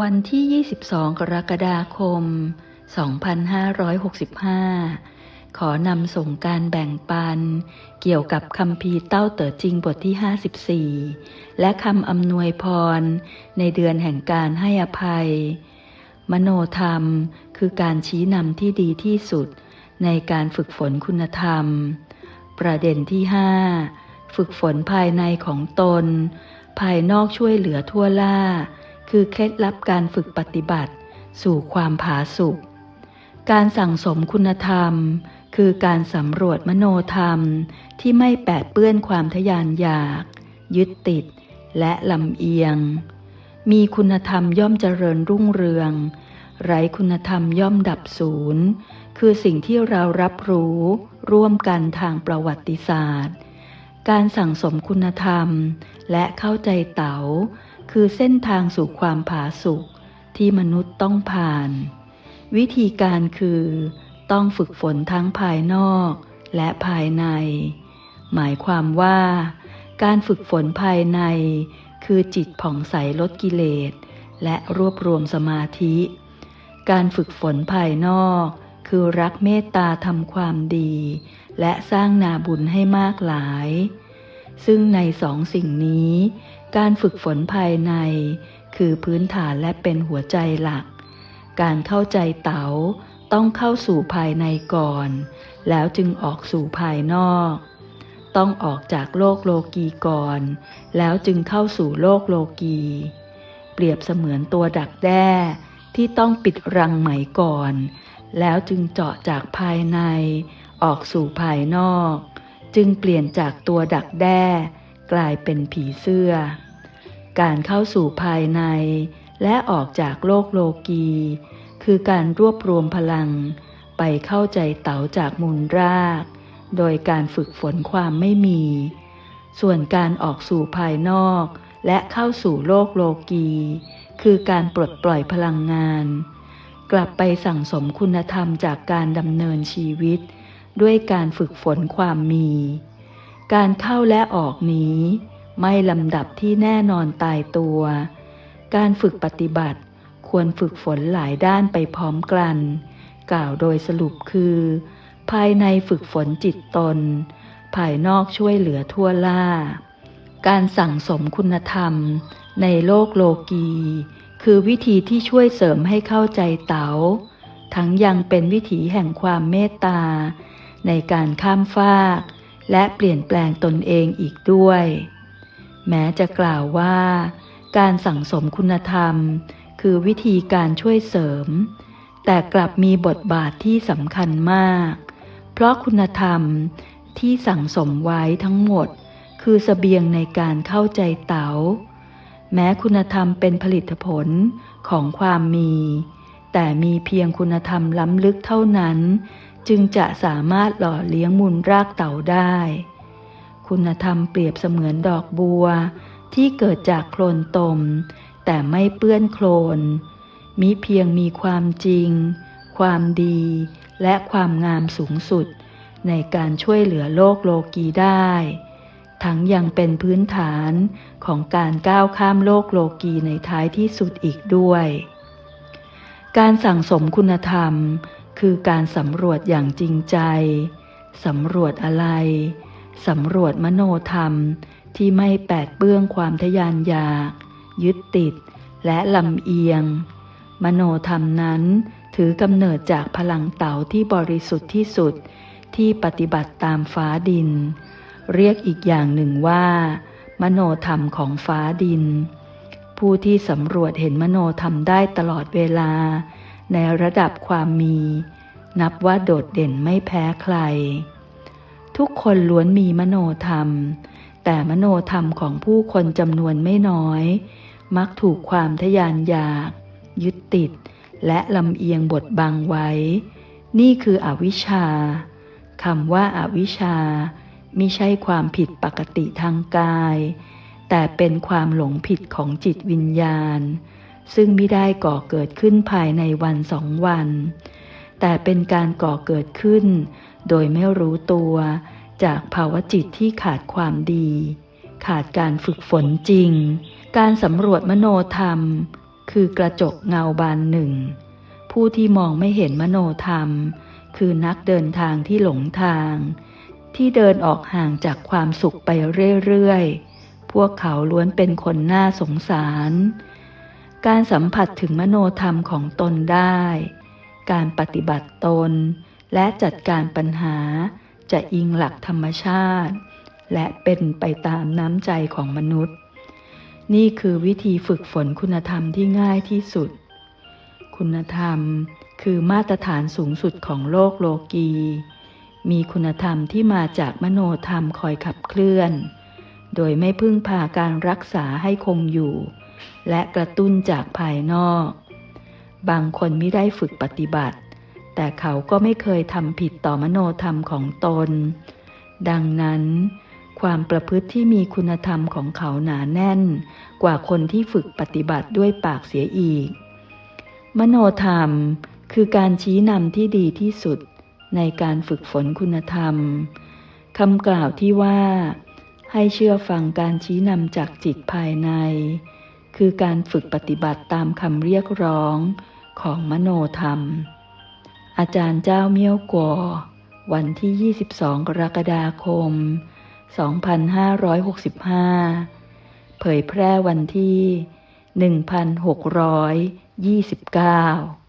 วันที่ 22 กรกฎาคม 2565 ขอนำส่งการแบ่งปัน เกี่ยวกับคำพีเต้าเต๋อจริงบทที่ 54 และคำอำนวยพร ในเดือนแห่งการให้อภัย มโนธรรมคือการชี้นำที่ดีที่สุด ในการฝึกฝนคุณธรรม ประเด็นที่ 5 ฝึกฝนภายในของตน ภายนอกช่วยเหลือทั่วล่า คือเคล็ดลับการฝึกปฏิบัติ สู่ความผาสุกการสั่งสมคุณธรรม คือการสำรวจมโนธรรมที่ไม่แปดเปื้อนความทยานอยาก ยึดติด และลำเอียง มีคุณธรรมย่อมเจริญรุ่งเรือง ไร้คุณธรรมย่อมดับศูนย์ คือสิ่งที่เรารับรู้ ร่วมกันทางประวัติศาสตร์ การสั่งสมคุณธรรม และเข้าใจเต๋า คือเส้นทางสู่ความผาสุกที่มนุษย์ต้องผ่าน วิธีการคือ ต้องฝึกฝนทั้งภายนอกและภายใน หมายความว่า การฝึกฝนภายใน คือจิตผ่องใสลดกิเลส และรวบรวมสมาธิ การฝึกฝนภายนอก คือรักเมตตาทำความดี และสร้างนาบุญให้มากหลาย ซึ่งในสองสิ่งนี้ การฝึกฝนภายใน คือพื้นฐานและเป็นหัวใจหลัก การเข้าใจเต๋าต้องเข้าสู่ภายในก่อน แล้วจึงออกสู่ภายนอก ต้องออกจากโลกโลกีก่อน แล้วจึงเข้าสู่โลกโลกี เปรียบเสมือนตัวดักแด้ที่ต้องปิดรังไหมก่อน แล้วจึงเจาะจากภายใน ออกสู่ภายนอก จึงเปลี่ยนจากตัวดักแด้ กลายเป็นผีเสื้อ การเข้าสู่ภายใน และออกจากโลกโลกี คือการรวบรวมพลัง ไปเข้าใจเต๋าจากมูลราก โดยการฝึกฝนความไม่มี ส่วนการออกสู่ภายนอก และเข้าสู่โลกโลกี คือการปลดปล่อยพลังงาน กลับไปสั่งสมคุณธรรมจากการดำเนินชีวิต ด้วยการฝึกฝนความมี การเข้าและออกนี้ ไม่ลำดับที่แน่นอนตายตัว การฝึกปฏิบัติควรฝึกฝนหลายด้านไปพร้อมกัน กล่าวโดยสรุปคือ ภายในฝึกฝนจิตตน ภายนอกช่วยเหลือทั่วล่า การสั่งสมคุณธรรม ในโลกโลกี คือวิธีที่ช่วยเสริมให้เข้าใจเต๋าทั้งยังเป็นวิถีแห่งความเมตตา ในการข้ามฟาก และเปลี่ยนแปลงตนเองอีกด้วย แม้จะกล่าวว่า การสั่งสมคุณธรรม คือวิธีการช่วยเสริม แต่กลับมีบทบาทที่สำคัญมาก เพราะคุณธรรมที่สั่งสมไว้ทั้งหมด คือสเสบียงในการเข้าใจเต๋าแม้คุณธรรมเป็นผลิตผลของความมี แต่มีเพียงคุณธรรมล้ำลึกเท่านั้น จึงจะสามารถหล่อเลี้ยงมูลรากเต่าได้ คุณธรรมเปรียบเสมือนดอกบัวที่เกิดจากโคลนตม แต่ไม่เปื้อนโคลน มิเพียงมีความจริง ความดี และความงามสูงสุด ในการช่วยเหลือโลกโลกีได้ ทั้งยังเป็นพื้นฐานของการก้าวข้ามโลกโลกีในท้ายที่สุดอีกด้วย การสั่งสมคุณธรรม คือการสำรวจอย่างจริงใจ สำรวจอะไร สำรวจมโนธรรมที่ไม่แปดเปื้องความทยานอยาก ยึดติด และลำเอียง มโนธรรมนั้นถือกำเนิดจากพลังเต่าที่บริสุทธิ์ที่สุดที่ปฏิบัติตามฟ้าดิน เรียกอีกอย่างหนึ่งว่า มโนธรรมของฟ้าดิน ผู้ที่สำรวจเห็นมโนธรรมได้ตลอดเวลา ในระดับความมี นับว่าโดดเด่นไม่แพ้ใคร ทุกคนล้วนมีมโนธรรม แต่มโนธรรมของผู้คนจำนวนไม่น้อย มักถูกความทยานอยาก ยึดติด และลำเอียงบทบังไว้ นี่คืออวิชชาคำว่าอาวิชชามิใช่ความผิดปกติทางกาย แต่เป็นความหลงผิดของจิตวิญญาณ ซึ่งไม่ได้ก่อเกิดขึ้นภายในวันสองวัน แต่เป็นการก่อเกิดขึ้น โดยไม่รู้ตัวจากภาวะจิตที่ขาดความดี ขาดการฝึกฝนจริง การสำรวจมโนธรรม คือกระจกเงาบานหนึ่ง ผู้ที่มองไม่เห็นมโนธรรม คือนักเดินทางที่หลงทาง ที่เดินออกห่างจากความสุขไปเรื่อยๆ พวกเขาล้วนเป็นคนน่าสงสาร การสัมผัสถึงมโนธรรมของตนได้ การปฏิบัติตน และจัดการปัญหาจะอิงหลักธรรมชาติ และเป็นไปตามน้ำใจของมนุษย์ นี่คือวิธีฝึกฝนคุณธรรมที่ง่ายที่สุด คุณธรรมคือมาตรฐานสูงสุดของโลกโลกี มีคุณธรรมที่มาจากมโนธรรมคอยขับเคลื่อน โดยไม่พึ่งพาการรักษาให้คงอยู่ และกระตุ้นจากภายนอก บางคนไม่ได้ฝึกปฏิบัติ แต่เขาก็ไม่เคยทำผิดต่อมโนธรรมของตน ดังนั้น ความประพฤติที่มีคุณธรรมของเขาหนาแน่น กว่าคนที่ฝึกปฏิบัติด้วยปากเสียอีก มโนธรรมคือการชี้นำที่ดีที่สุดในการฝึกฝนคุณธรรมคำกล่าวที่ว่า ให้เชื่อฟังการชี้นำจากจิตภายใน คือการฝึกปฏิบัติตามคำเรียกร้องของมโนธรรม อาจารย์เจ้าเมี่ยวกัววันที่ 22 กรกฎาคม 2565 เผยแพร่วันที่ 1629